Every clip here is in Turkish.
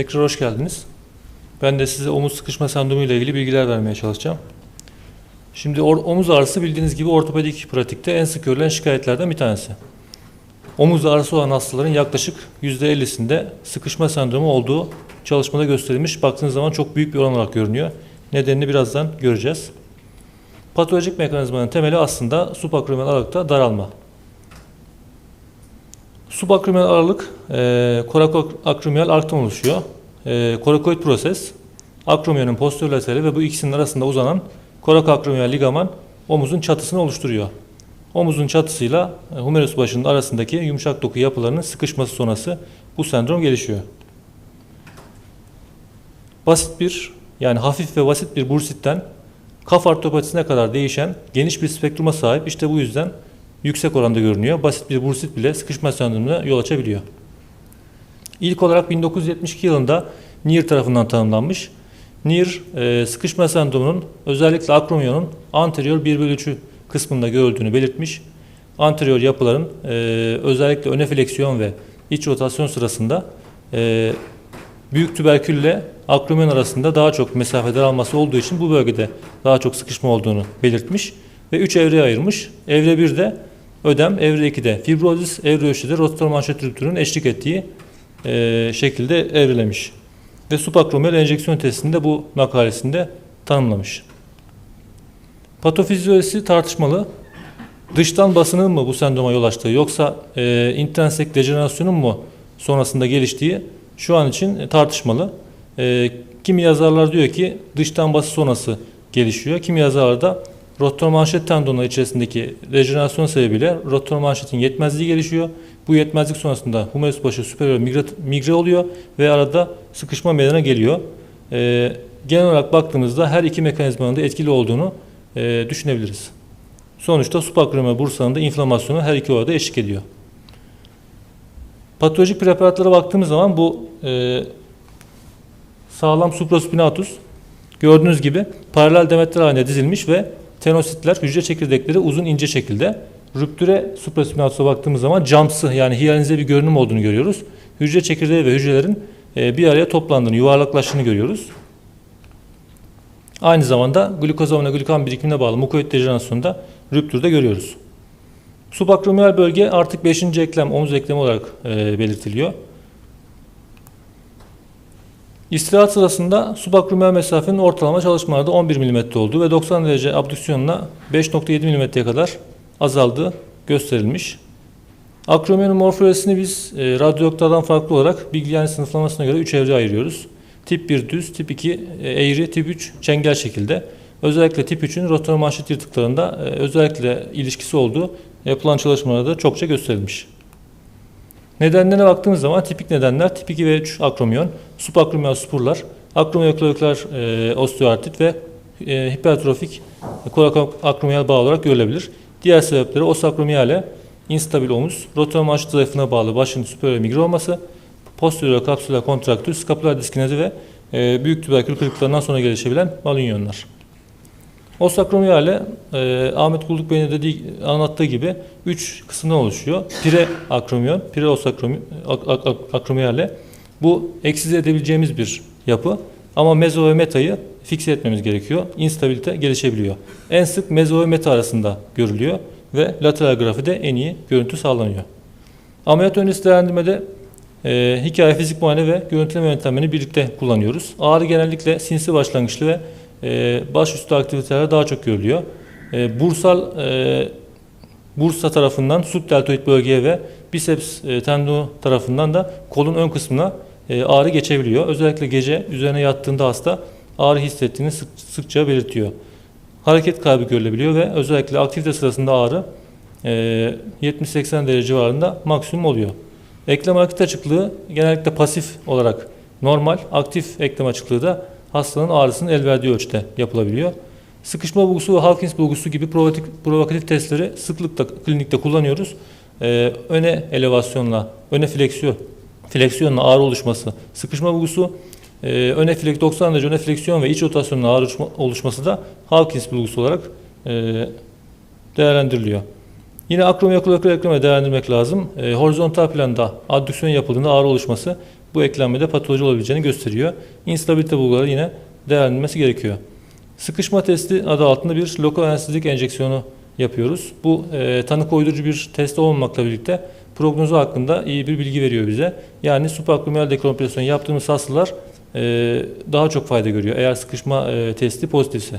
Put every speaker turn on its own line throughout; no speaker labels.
Tekrar hoş geldiniz. Ben de size omuz sıkışma sendromu ile ilgili bilgiler vermeye çalışacağım. Şimdi omuz ağrısı bildiğiniz gibi ortopedik pratikte en sık görülen şikayetlerden bir tanesi. Omuz ağrısı olan hastaların yaklaşık %50'sinde sıkışma sendromu olduğu çalışmada gösterilmiş. Baktığınız zaman çok büyük bir oran olarak görünüyor. Nedenini birazdan göreceğiz. Patolojik mekanizmanın temeli aslında subakromiyal aralıkta daralma. Subakromiyal aralık e, korakoakromiyal arktan oluşuyor. E, korakoid proses, akromiyonun posterior ve bu ikisinin arasında uzanan korakoakromiyal ligaman omuzun çatısını oluşturuyor. Omuzun çatısıyla e, humerus başının arasındaki yumuşak doku yapılarının sıkışması sonrası bu sendrom gelişiyor. Basit bir yani hafif ve basit bir bursitten kaf artropatisine kadar değişen geniş bir spektruma sahip. İşte bu yüzden yüksek oranda görünüyor. Basit bir bursit bile sıkışma sendromuna yol açabiliyor. İlk olarak 1972 yılında Neer tarafından tanımlanmış. Neer, e, sıkışma sendromunun özellikle akromiyonun anterior 1 bölü 3'ü kısmında görüldüğünü belirtmiş. Anterior yapıların e, özellikle öne fleksiyon ve iç rotasyon sırasında e, büyük tüberkülle akromion arasında daha çok mesafe daralması olduğu için bu bölgede daha çok sıkışma olduğunu belirtmiş ve 3 evreye ayırmış. Evre 1'de ödem, evre 2'de fibrozis, evre 3'de de rotator manşet rüptürünün eşlik ettiği e, şekilde evrelemiş. Ve subakromiyal enjeksiyon testinde bu makalesinde tanımlamış. Patofizyolojisi tartışmalı. Dıştan basının mı bu sendroma yol açtığı yoksa e, intrinsik dejenerasyonun mu sonrasında geliştiği şu an için tartışmalı. E, kimi yazarlar diyor ki dıştan bası sonrası gelişiyor. Kimi yazarlar da rotor manşet tendonları içerisindeki rejenerasyon sebebiyle rotor manşetin yetmezliği gelişiyor. Bu yetmezlik sonrasında humerus başı superior migre, migre oluyor ve arada sıkışma meydana geliyor. E, genel olarak baktığımızda her iki mekanizmanın da etkili olduğunu e, düşünebiliriz. Sonuçta subakromiyal bursanın da inflamasyonu her iki orada eşlik ediyor. Patolojik preparatlara baktığımız zaman bu e, sağlam supraspinatus gördüğünüz gibi paralel demetler halinde dizilmiş ve tenositler, hücre çekirdekleri uzun ince şekilde. Rüptüre supraspinatus'a baktığımız zaman camsı yani hiyalize bir görünüm olduğunu görüyoruz. Hücre çekirdeği ve hücrelerin e, bir araya toplandığını, yuvarlaklaştığını görüyoruz. Aynı zamanda glukozon ve glukan birikimine bağlı mukoid dejenerasyonda rüptürde görüyoruz. Subakromiyal bölge artık 5. eklem, omuz eklemi olarak e, belirtiliyor. İstirahat sırasında subakromiyal mesafenin ortalama çalışmalarda 11 mm olduğu ve 90 derece abdüksiyonla 5.7 mm'ye kadar azaldığı gösterilmiş. Akromiyonun morfolojisini biz e, radyologlardan farklı olarak bilgi sınıflamasına göre 3 evreye ayırıyoruz. Tip 1 düz, tip 2 e, eğri, tip 3 çengel şekilde. Özellikle tip 3'ün rotor manşet yırtıklarında e, özellikle ilişkisi olduğu yapılan çalışmalarda çokça gösterilmiş. Nedenlerine baktığımız zaman tipik nedenler tip 2 ve 3 akromiyon, subakromiyal spurlar, akromiyoklariklar e, osteoartrit ve e, hipertrofik korakoakromiyal bağ olarak görülebilir. Diğer sebepleri osakromiyale, instabil omuz, rotor manşet zayıflığına bağlı başın superior migre olması, posterior kapsüler kontraktür, skapular diskinezi ve e, büyük tüberkül kırıklarından sonra gelişebilen malinyonlar. Osakromiyale e, Ahmet Kulluk Bey'in dediği anlattığı gibi üç kısımdan oluşuyor. Pire akromiyon, pire osakromi, ak, ak, ak, akromiyale. Bu eksize edebileceğimiz bir yapı ama mezo ve metayı fikse etmemiz gerekiyor. İnstabilite gelişebiliyor. En sık mezo ve meta arasında görülüyor ve lateral grafide en iyi görüntü sağlanıyor. Ameliyat öncesi değerlendirmede e, hikaye fizik muayene ve görüntüleme yöntemlerini birlikte kullanıyoruz. Ağrı genellikle sinsi başlangıçlı ve e, başüstü aktiviteler daha çok görülüyor. E, bursal e, bursa tarafından subdeltoid bölgeye ve biceps e, tendonu tarafından da kolun ön kısmına e, ağrı geçebiliyor. Özellikle gece üzerine yattığında hasta ağrı hissettiğini sık, sıkça belirtiyor. Hareket kaybı görülebiliyor ve özellikle aktivite sırasında ağrı e, 70-80 derece civarında maksimum oluyor. Eklem hareket açıklığı genellikle pasif olarak normal, aktif eklem açıklığı da hastanın ağrısının el verdiği ölçüde yapılabiliyor. Sıkışma bulgusu ve Hawkins bulgusu gibi provokatif, provokatif testleri sıklıkla klinikte kullanıyoruz. Ee, öne elevasyonla, öne fleksiyon, fleksiyonla ağrı oluşması, sıkışma bulgusu, e, öne flek 90 derece öne fleksiyon ve iç rotasyonla ağrı oluşması da Hawkins bulgusu olarak e, değerlendiriliyor. Yine akromiyokul ekleme değerlendirmek lazım. E, horizontal planda adduksiyon yapıldığında ağrı oluşması bu eklenmede patoloji olabileceğini gösteriyor. İnstabilite bulguları yine değerlendirilmesi gerekiyor. Sıkışma testi adı altında bir lokal anestezlik enjeksiyonu yapıyoruz. Bu e, tanı koydurucu bir test olmamakla birlikte prognozu hakkında iyi bir bilgi veriyor bize. Yani suprakranial dekompresyon yaptığımız hastalar e, daha çok fayda görüyor eğer sıkışma e, testi pozitifse.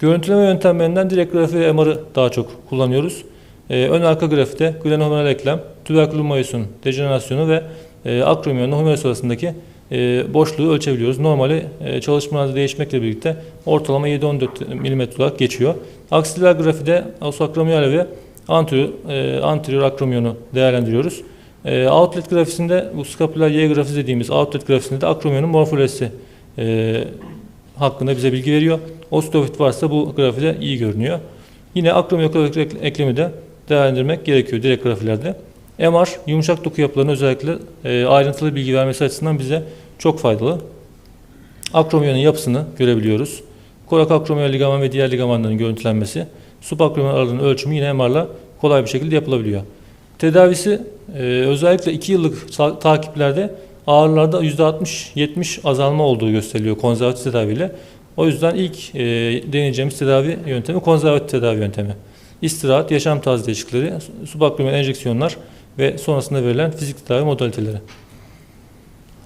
Görüntüleme yöntemlerinden direkt grafi ve MR'ı daha çok kullanıyoruz. E, ön arka grafide glenohumeral eklem, tüberkülü mayusun dejenerasyonu ve e, akromiyonla humerus arasındaki e, boşluğu ölçebiliyoruz. Normali e, çalışmalarda değişmekle birlikte ortalama 7-14 mm olarak geçiyor. Aksiler grafide osakromial ve anterior, e, anterior akromiyonu değerlendiriyoruz. E, outlet grafisinde bu skapüler Y grafisi dediğimiz outlet grafisinde de akromiyonun morfolojisi e, hakkında bize bilgi veriyor. Osteofit varsa bu grafide iyi görünüyor. Yine akromiyokalik eklemi de değerlendirmek gerekiyor direkt grafilerde. MR yumuşak doku yapılarının özellikle e, ayrıntılı bilgi vermesi açısından bize çok faydalı. Akromiyonun yapısını görebiliyoruz. Korak akromiyal ligaman ve diğer ligamanların görüntülenmesi, subakromiyal aralığının ölçümü yine MR'la kolay bir şekilde yapılabiliyor. Tedavisi e, özellikle 2 yıllık ta- takiplerde ağrılarda %60-70 azalma olduğu gösteriliyor konservatif tedaviyle. O yüzden ilk e, deneyeceğimiz tedavi yöntemi konservatif tedavi yöntemi. İstirahat, yaşam tarzı değişiklikleri, subakromiyal enjeksiyonlar ve sonrasında verilen fizik tedavi modaliteleri.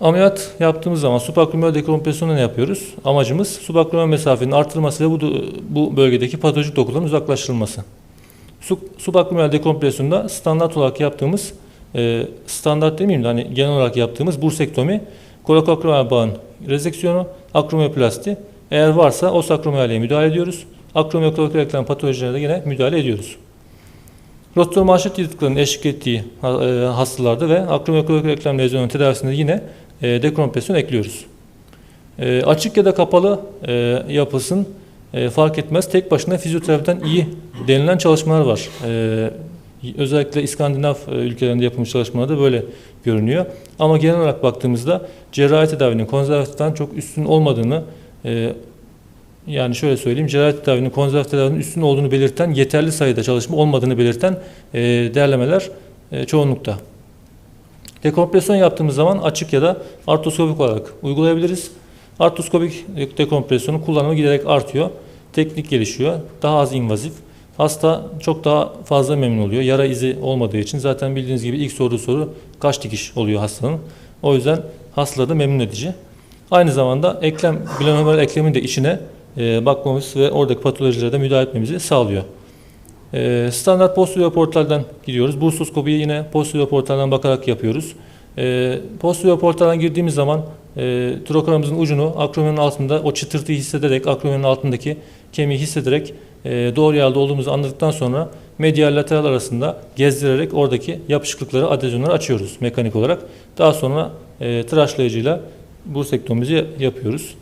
Ameliyat yaptığımız zaman subakromiyal dekompresyonu ne yapıyoruz? Amacımız subakromiyal mesafenin artırılması ve bu, bu bölgedeki patolojik dokuların uzaklaştırılması. Su, subakromiyal dekompresyonda standart olarak yaptığımız, e, standart demeyeyim de hani genel olarak yaptığımız bursektomi, korakoakromial bağın rezeksiyonu, akromiyoplasti. Eğer varsa o sakromiyaleye müdahale ediyoruz. Akromiyokronik eklem patolojilerine de yine müdahale ediyoruz. Rotor manşet yırtıklarının eşlik ettiği e, hastalarda ve akromiyokronik eklem lezyonu tedavisinde yine e, dekompresyon ekliyoruz. E, açık ya da kapalı yapısın fark etmez. Tek başına fizyoterapiden iyi denilen çalışmalar var. Özellikle İskandinav ülkelerinde yapılmış çalışmalarda böyle görünüyor. Ama genel olarak baktığımızda cerrahi tedavinin konservatiften çok üstün olmadığını yani şöyle söyleyeyim, cerrahi tedavinin konservatif tedavinin üstün olduğunu belirten, yeterli sayıda çalışma olmadığını belirten e, değerlemeler e, çoğunlukta. Dekompresyon yaptığımız zaman açık ya da artroskopik olarak uygulayabiliriz. Artroskopik dekompresyonun kullanımı giderek artıyor. Teknik gelişiyor. Daha az invazif. Hasta çok daha fazla memnun oluyor. Yara izi olmadığı için zaten bildiğiniz gibi ilk sorduğu soru kaç dikiş oluyor hastanın. O yüzden hastaları da memnun edici. Aynı zamanda eklem, glenohumeral eklemin de içine e, bakmamız ve oradaki patolojilere de müdahale etmemizi sağlıyor. E, standart posterior portalden gidiyoruz. Bursoskopiyi yine posterior portaldan bakarak yapıyoruz. E, portaldan girdiğimiz zaman e, trokaramızın ucunu akromiyonun altında o çıtırtıyı hissederek, akromiyonun altındaki kemiği hissederek e, doğru yerde olduğumuzu anladıktan sonra medial lateral arasında gezdirerek oradaki yapışıklıkları, adezyonları açıyoruz mekanik olarak. Daha sonra e, tıraşlayıcıyla bursektomimizi yapıyoruz.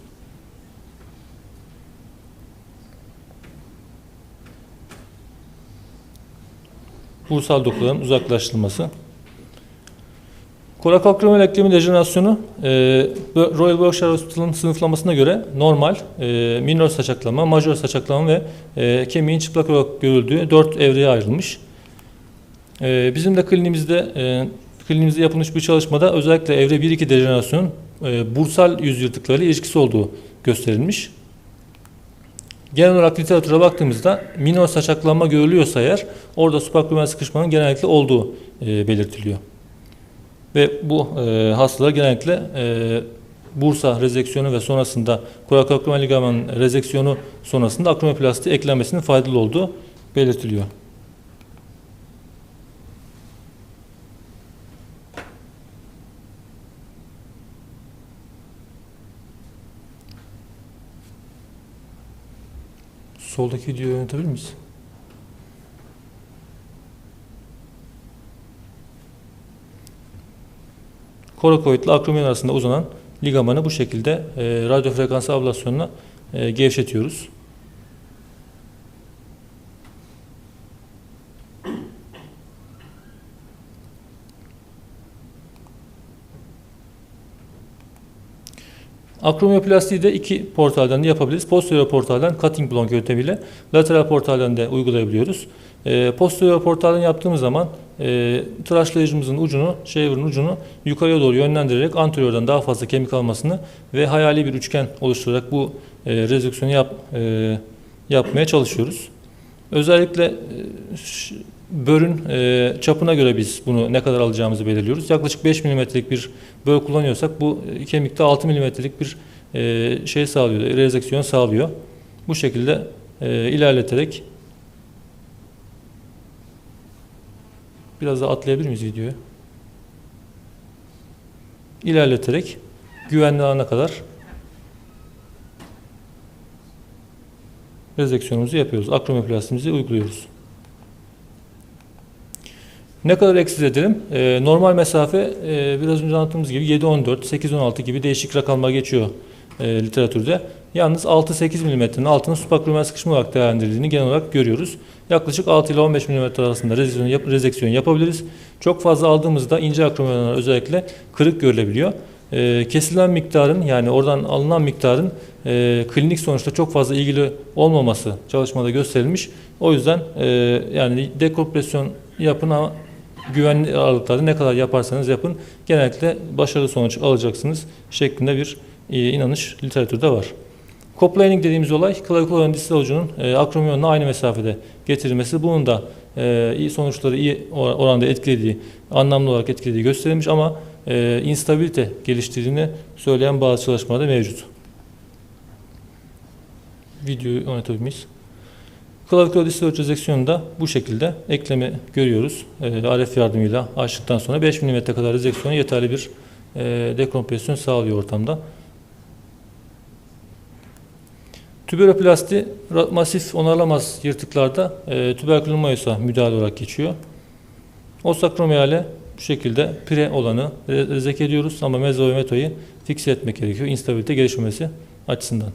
Bursal dokuların uzaklaştırılması. Korakokromal eklemin dejenerasyonu e, Royal Berkshire Hospital'ın sınıflamasına göre normal, e, minor saçaklama, majör saçaklama ve e, kemiğin çıplak olarak görüldüğü dört evreye ayrılmış. E, bizim de klinimizde e, klinimizde yapılmış bir çalışmada özellikle evre 1-2 dejenerasyonun e, bursal yüz yırtıklarıyla ilişkisi olduğu gösterilmiş. Genel olarak literatüre baktığımızda minor saçaklanma görülüyorsa eğer orada suprakranial sıkışmanın genellikle olduğu e, belirtiliyor. Ve bu e, hastalar genellikle e, bursa rezeksiyonu ve sonrasında korakoakromal ligamen rezeksiyonu sonrasında akromoplasti eklenmesinin faydalı olduğu belirtiliyor. Soldaki videoyu yönetebilir miyiz? Korakoidle akromion arasında uzanan ligamanı bu şekilde e, radyo frekans ablasyonuna e, gevşetiyoruz. Akromioplastiği de iki portaldan da yapabiliriz. Posterior portaldan cutting block yöntemiyle, lateral portaldan da uygulayabiliyoruz. E, posterior portaldan yaptığımız zaman e, tıraşlayıcımızın ucunu, shaver'ın ucunu yukarıya doğru yönlendirerek anteriordan daha fazla kemik almasını ve hayali bir üçgen oluşturarak bu e, rezüksiyonu yap, e, yapmaya çalışıyoruz. Özellikle e, börün e, çapına göre biz bunu ne kadar alacağımızı belirliyoruz. Yaklaşık 5 milimetrelik bir böl kullanıyorsak bu e, kemikte 6 milimetrelik bir e, şey sağlıyor, rezeksiyon sağlıyor. Bu şekilde e, ilerleterek biraz da atlayabilir miyiz videoyu? İlerleterek güvenli alana kadar rezeksiyonumuzu yapıyoruz. Akromiyoplastimizi uyguluyoruz. Ne kadar eksiz edelim? Ee, normal mesafe e, biraz önce anlattığımız gibi 7-14, 8-16 gibi değişik rakamlar geçiyor e, literatürde. Yalnız 6-8 mm'nin altını suprakromel sıkışma olarak değerlendirildiğini genel olarak görüyoruz. Yaklaşık 6 ile 15 mm arasında rezeksiyon, yap, rezeksiyon yapabiliriz. Çok fazla aldığımızda ince akromiyonlar özellikle kırık görülebiliyor. E, kesilen miktarın yani oradan alınan miktarın e, klinik sonuçta çok fazla ilgili olmaması çalışmada gösterilmiş. O yüzden e, yani dekompresyon yapın ama güvenli aralıklarda ne kadar yaparsanız yapın genellikle başarılı sonuç alacaksınız şeklinde bir e, inanış literatürde var. Coplaning dediğimiz olay klavikular distal ucunun e, akromiyonla aynı mesafede getirilmesi. Bunun da e, iyi sonuçları iyi or- oranda etkilediği, anlamlı olarak etkilediği gösterilmiş ama e, instabilite geliştirdiğini söyleyen bazı çalışmalar da mevcut. Videoyu oynatabilir miyiz? Klaviküler distal rezeksiyonunda bu şekilde eklemi görüyoruz. E, RF yardımıyla açtıktan sonra 5 mm kadar rezeksiyonu yeterli bir e, dekompresyon sağlıyor ortamda. Tüberoplasti masif onarılamaz yırtıklarda e, tüberkülün mayosa müdahale olarak geçiyor. Osakromiyale bu şekilde pre olanı re- rezek ediyoruz ama mezo ve metoyu fikse etmek gerekiyor instabilite gelişmesi açısından.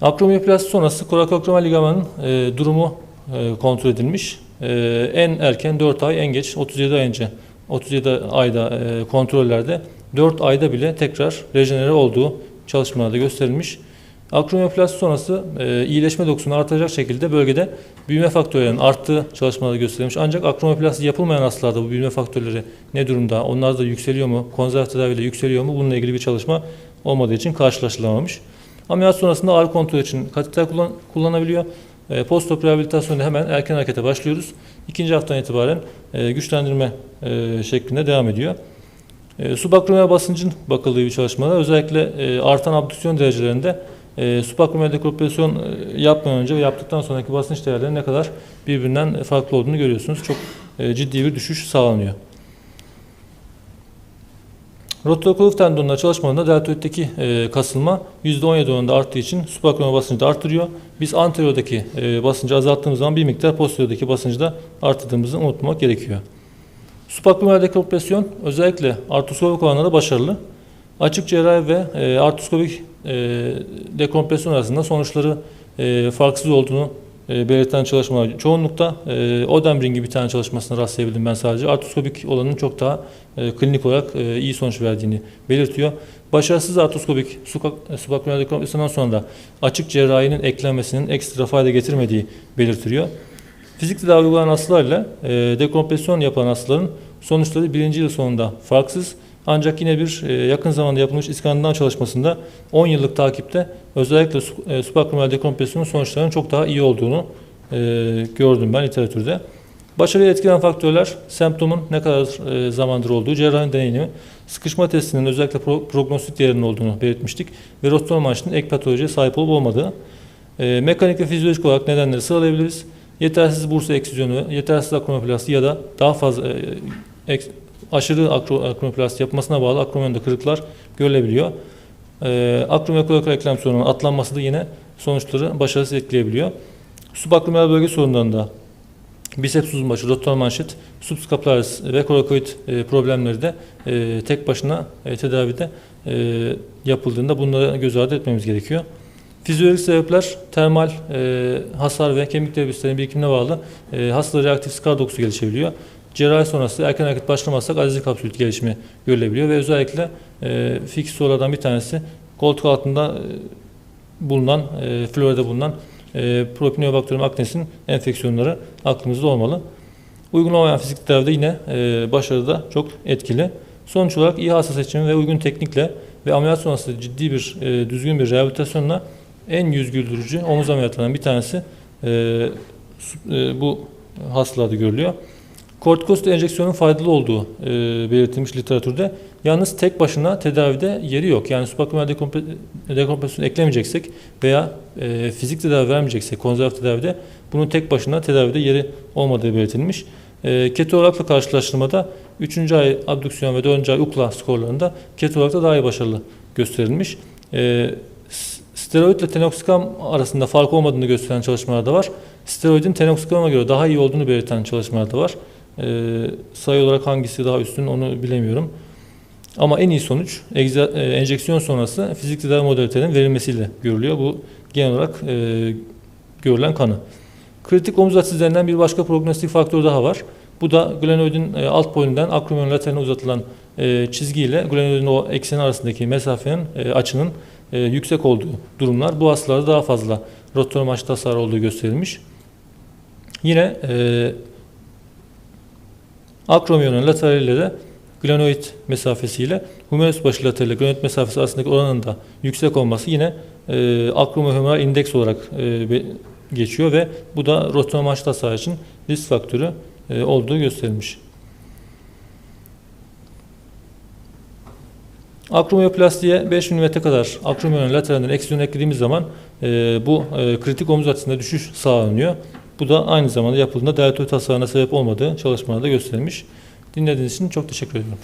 Akromiyoplasti sonrası korakokromal ligamanın e, durumu e, kontrol edilmiş. E, en erken 4 ay, en geç 37 ay önce 37 ayda e, kontrollerde 4 ayda bile tekrar rejenere olduğu çalışmalarda gösterilmiş. Akromiyoplasti sonrası e, iyileşme dokusunu artacak şekilde bölgede büyüme faktörlerinin arttığı çalışmalarda gösterilmiş. Ancak akromiyoplasti yapılmayan hastalarda bu büyüme faktörleri ne durumda? Onlar da yükseliyor mu? Konservatif tedaviyle yükseliyor mu? Bununla ilgili bir çalışma olmadığı için karşılaştırılamamış. Ameliyat sonrasında ağrı kontrol için kateter kullan, kullanabiliyor. E, Postop rehabilitasyonda hemen erken harekete başlıyoruz. İkinci haftadan itibaren e, güçlendirme e, şeklinde devam ediyor. E, subakromiyal basıncın bakıldığı bir çalışmada özellikle e, artan abdüksiyon derecelerinde e, subakromiyal dekompresyon e, yapmadan önce ve yaptıktan sonraki basınç değerleri ne kadar birbirinden farklı olduğunu görüyorsunuz. Çok e, ciddi bir düşüş sağlanıyor. Rotakolik tendonunda çalışmalarında deltoiddeki e, kasılma %17 oranında arttığı için suprakromiyal basıncı da arttırıyor. Biz anteriordaki e, basıncı azalttığımız zaman bir miktar posteriordaki basıncı da arttırdığımızı unutmamak gerekiyor. Suprakromiyal dekompresyon özellikle artroskopik olanlarda başarılı. Açık cerrahi ve e, artroskopik e, dekompresyon arasında sonuçları e, farksız olduğunu e, belirten çalışmalar çoğunlukta e, Odenbring'in bir tane çalışmasına rastlayabildim ben sadece. Artroskopik olanın çok daha e, klinik olarak e, iyi sonuç verdiğini belirtiyor. Başarısız artroskopik suprakromiyal dekompresyondan sonra da açık cerrahinin eklenmesinin ekstra fayda getirmediği belirtiliyor. Fizik tedavi uygulanan hastalarla e, dekompresyon yapan hastaların sonuçları birinci yıl sonunda farksız. Ancak yine bir e, yakın zamanda yapılmış İskandinav çalışmasında 10 yıllık takipte özellikle e, suprakromiyal dekompresyonun sonuçlarının çok daha iyi olduğunu e, gördüm ben literatürde. Başarıyı etkileyen faktörler semptomun ne kadar e, zamandır olduğu, cerrahi deneyimi, sıkışma testinin özellikle pro- prognostik değerinin olduğunu belirtmiştik ve rostrom amaçlı ek patolojiye sahip olup olmadığı. Mekanik ve fizyolojik olarak nedenleri sıralayabiliriz. Yetersiz bursa eksizyonu, yetersiz akromoplasti ya da daha fazla aşırı akro, akromoplasti yapmasına bağlı akromiyonda kırıklar görülebiliyor. E, akromiyokol eklem sorununun atlanması da yine sonuçları başarısız etkileyebiliyor. Subakromiyal bölge sorunlarında biceps uzunbaşı, rotor manşet, subscapularis ve korakoid e, problemleri de e, tek başına e, tedavide e, yapıldığında bunları göz ardı etmemiz gerekiyor. Fizyolojik sebepler termal e, hasar ve kemik derbislerinin birikimine bağlı e, hasta reaktif skar dokusu gelişebiliyor. Cerrahi sonrası erken hareket başlamazsak azizlik kapsülü gelişimi görülebiliyor ve özellikle e, fix sorulardan bir tanesi koltuk altında e, bulunan, e, Florida'da bulunan e, Propionibacterium acnes'in enfeksiyonları aklımızda olmalı. Uygun olmayan fizik tedavide yine e, başarıda çok etkili. Sonuç olarak iyi hasta seçimi ve uygun teknikle ve ameliyat sonrası ciddi bir e, düzgün bir rehabilitasyonla en yüz güldürücü omuz ameliyatlarından bir tanesi e, e, bu hastalarda görülüyor. Kortikosteroid enjeksiyonun faydalı olduğu e, belirtilmiş literatürde. Yalnız tek başına tedavide yeri yok. Yani subakromal dekompe- dekompresyon eklemeyeceksek veya e, fizik tedavi vermeyeceksek konservatif tedavide bunun tek başına tedavide yeri olmadığı belirtilmiş. E, ketorolakla karşılaştırmada 3. ay abdüksiyon ve 4. ay ukla skorlarında ketorolakta daha iyi başarılı gösterilmiş. E, steroid ile tenoksikam arasında fark olmadığını gösteren çalışmalar da var. Steroidin tenoksikama göre daha iyi olduğunu belirten çalışmalar da var. E, sayı olarak hangisi daha üstün onu bilemiyorum. Ama en iyi sonuç e, enjeksiyon sonrası fizik tedavi modalitelerinin verilmesiyle görülüyor. Bu genel olarak e, görülen kanı. Kritik omuz atizlerinden bir başka prognostik faktör daha var. Bu da glenoidin e, alt boyundan akromiyonun lataline uzatılan e, çizgiyle glenoidin o ekseni arasındaki mesafenin e, açının e, yüksek olduğu durumlar. Bu hastalarda daha fazla rotator maçta hasar olduğu gösterilmiş. Yine e, akromiyonun lateraliyle de glenoid mesafesiyle humerus başı laterali glenoid mesafesi arasındaki oranın da yüksek olması yine e, akromiyohumeral indeks olarak e, geçiyor ve bu da rotator maçta hasar için risk faktörü e, olduğu gösterilmiş. Akromioplastiğe 5 mm kadar akromiyonun lateralinden eksiyon eklediğimiz zaman e, bu e, kritik omuz açısında düşüş sağlanıyor. Bu da aynı zamanda yapıldığında deltoid hasarına sebep olmadığı çalışmalarda gösterilmiş. Dinlediğiniz için çok teşekkür ediyorum.